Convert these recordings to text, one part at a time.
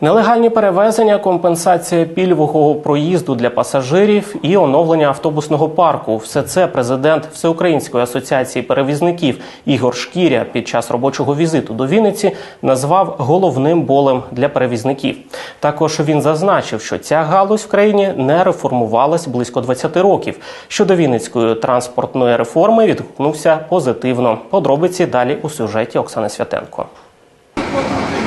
Нелегальні перевезення, компенсація пільгового проїзду для пасажирів і оновлення автобусного парку все це президент Всеукраїнської асоціації перевізників Ігор Шкіря під час робочого візиту до Вінниці назвав головним болем для перевізників. Також він зазначив, що ця галузь в країні не реформувалась близько 20 років. Щодо Вінницької транспортної реформи відгукнувся позитивно. Подробиці далі у сюжеті Оксани Святенко.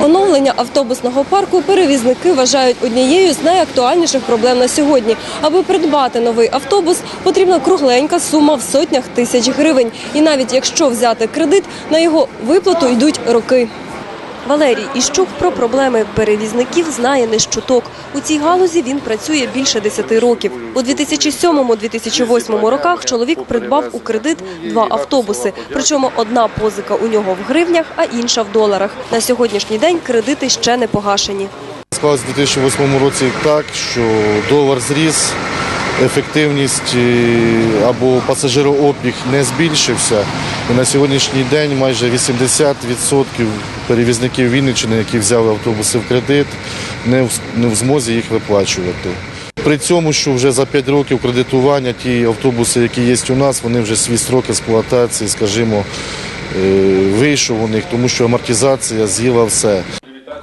Оновлення автобусного парку перевізники вважають однією з найактуальніших проблем на сьогодні. Аби придбати новий автобус, потрібна кругленька сума в сотнях тисяч гривень. І навіть якщо взяти кредит, на його виплату йдуть роки. Валерій Іщук про проблеми перевізників знає не з чуток. У цій галузі він працює більше 10 років. У 2007-2008 роках чоловік придбав у кредит два автобуси. Причому одна позика у нього в гривнях, а інша в доларах. На сьогоднішній день кредити ще не погашені. Склалось у 2008 році так, що долар зріс, ефективність е, або пасажирообіг не збільшився. І на сьогоднішній день майже 80% перевізників Вінниччини, які взяли автобуси в кредит, не в, змозі їх виплачувати. При цьому, що вже за 5 років кредитування ті автобуси, які є у нас, вони вже свій строк експлуатації, скажімо, е, вийшов у них, тому що амортизація з'їла все.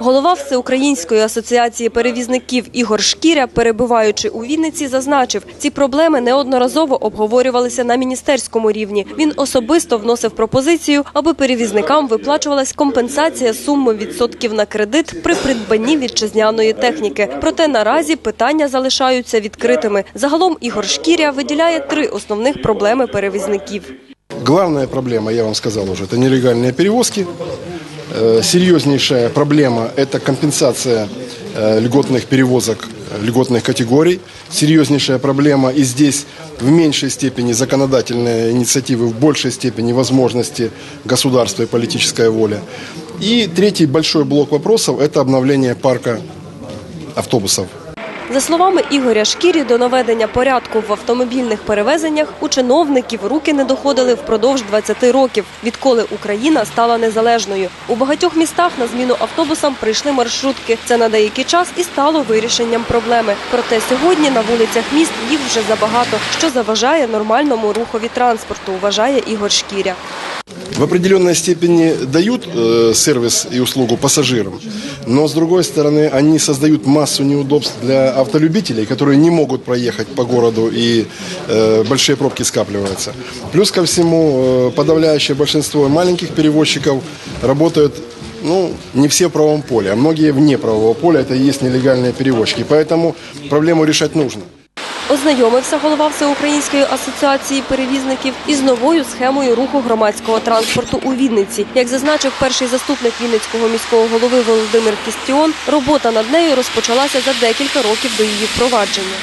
Голова Всеукраїнської асоціації перевізників Ігор Шкіря, перебуваючи у Вінниці, зазначив, ці проблеми неодноразово обговорювалися на міністерському рівні. Він особисто вносив пропозицію, аби перевізникам виплачувалась компенсація суми відсотків на кредит при придбанні вітчизняної техніки. Проте наразі питання залишаються відкритими. Загалом Ігор Шкіря виділяє три основних проблеми перевізників. Главная проблема, я вам сказал уже, это нелегальные перевозки. Э, Серьезнейшая проблема – это компенсация э, льготных перевозок э, льготных категорий. Серьезнейшая проблема и здесь в меньшей степени законодательные инициативы, в большей степени возможности государства и политическая воля. И третий большой блок вопросов – это обновление парка автобусов. За словами Ігоря Шкірі, до наведення порядку в автомобільних перевезеннях у чиновників руки не доходили впродовж 20 років, відколи Україна стала незалежною. У багатьох містах на зміну автобусам прийшли маршрутки. Це на деякий час і стало вирішенням проблеми. Проте сьогодні на вулицях міст їх вже забагато, що заважає нормальному рухові транспорту, вважає Ігор Шкіря. В определенной степени дают э, сервис и услугу пассажирам, но с другой стороны они создают массу неудобств для автолюбителей, которые не могут проехать по городу и э, большие пробки скапливаются. Плюс ко всему э, подавляющее большинство маленьких перевозчиков работают ну, не все в правом поле, а многие вне правового поля, это и есть нелегальные перевозчики. Поэтому проблему решать нужно. Ознайомився голова Всеукраїнської асоціації перевізників із новою схемою руху громадського транспорту у Вінниці. Як зазначив перший заступник Вінницького міського голови Володимир Кістіон, робота над нею розпочалася за декілька років до її впровадження.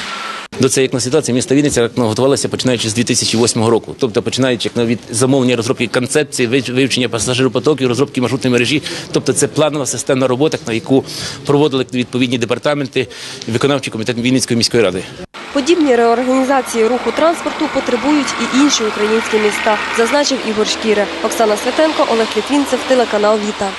До цієї ситуації місто Вінниця готувалося починаючи з 2008 року. Тобто починаючи від замовлення розробки концепції, вив- вивчення пасажиропотоків, розробки маршрутної мережі. Тобто це планова системна робота, на яку проводили відповідні департаменти виконавчий комітет Вінницької міської ради. Подібні реорганізації руху транспорту потребують і інші українські міста, зазначив Ігор Шкіре. Оксана Святенко, Олег Літвінцев, телеканал Віта.